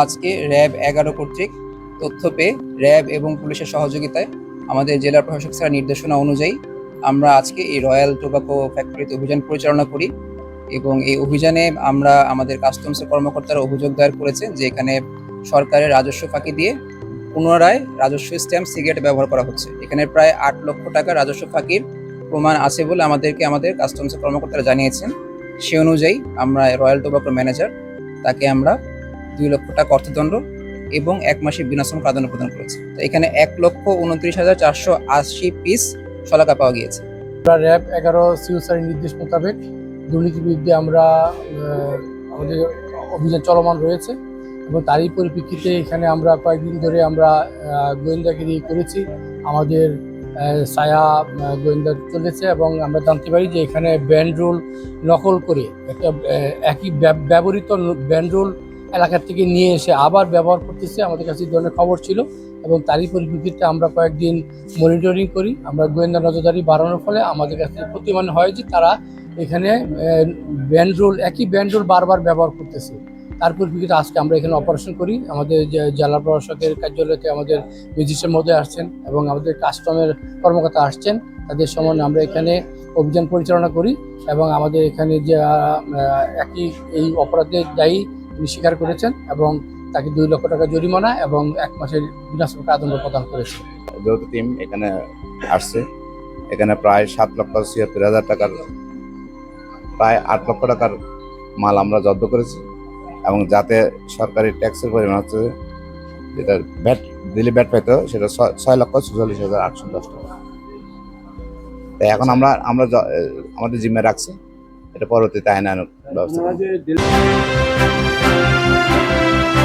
আজকে র্যাব এগারো কর্তৃক তথ্য পেয়ে র্যাব এবং পুলিশের সহযোগিতায় আমাদের জেলা প্রশাসক স্যার নির্দেশনা অনুযায়ী আমরা আজকে এই রয়্যাল টোবাকো ফ্যাক্টরিতে অভিযান পরিচালনা করি এবং এই অভিযানে আমরা আমাদের কাস্টমসের কর্মকর্তারা অভিযোগ দায়ের করেছেন যে এখানে সরকারের রাজস্ব ফাঁকি দিয়ে পুনরায় রাজস্ব স্ট্যাম্প সিগারেট ব্যবহার করা হচ্ছে। এখানে প্রায় আট লক্ষ টাকা রাজস্ব ফাঁকির প্রমাণ আছে বলে আমাদেরকে আমাদের কাস্টমসের কর্মকর্তারা জানিয়েছেন। সে অনুযায়ী আমরা রয়্যাল টোবাকোর ম্যানেজার, তাকে আমরা দুই লক্ষ টাকা অর্থদণ্ড এবং এক মাসের বিনাশ্রম প্রাধান্য প্রদান করেছে। তো এখানে এক লক্ষ উনত্রিশ হাজার চারশো আশি পিস শলাকা পাওয়া গিয়েছে। র্যাব এগারো সিওসারের নির্দেশ মোতাবেক দুর্নীতির বিরুদ্ধে আমরা আমাদের অভিযান চলমান রয়েছে এবং তারই পরিপ্রেক্ষিতে এখানে আমরা কয়েকদিন ধরে আমরা গোয়েন্দাগিরি করেছি। আমাদের ছায়া গোয়েন্দা চলেছে এবং আমরা জানতে পারি যে এখানে ব্যান্ড রোল নকল করে একটা একই ব্যবহৃত ব্যান্ড রোল এলাকার থেকে নিয়ে এসে আবার ব্যবহার করতেছে, আমাদের কাছে এই ধরনের খবর ছিল এবং তারই পরিপ্রেক্ষিতে আমরা কয়েকদিন মনিটরিং করি। আমরা গোয়েন্দা নজরদারি বাড়ানোর ফলে আমাদের কাছে প্রতিমান হয় যে তারা এখানে ব্যান্ড রোল, একই ব্যান্ড রোল বারবার ব্যবহার করতেছে। তার পরিপ্রেক্ষিতে আজকে আমরা এখানে অপারেশন করি। আমাদের জেলা প্রশাসকের কার্যালয়তে আমাদের ম্যাজিস্ট্রেট মধ্যে আসছেন এবং আমাদের কাস্টমের কর্মকর্তা আসছেন। তাদের সমন্বয়ে আমরা এখানে অভিযান পরিচালনা করি এবং আমাদের এখানে যে একই এই অপরাধের দায়ী তিনি স্বীকার করেছেন এবং তাকে দুই লক্ষ টাকা জরিমানা এবং এক মাসের বিনাশ্রম কারাদণ্ড প্রদান করেছে। যৌথ টিম এখানে আসছে এখানে প্রায় সাত লক্ষ ছিয়াত্তর হাজার টাকার প্রায় আট লক্ষ টাকার মাল আমরা জব্দ করেছি এবং যাতে সরকারি ট্যাক্সের পরিমাণ হচ্ছে যেটা ব্যাট দিলে ব্যাট পাইতো সেটা ছয়- ছয় লক্ষ চুচল্লিশ হাজার আটশো দশ টাকা। তাই এখন আমরা আমরা আমাদের জিম্মে রাখছি। এটা পরবর্তীতে আইনানুক ব্যবস্থা করব। Música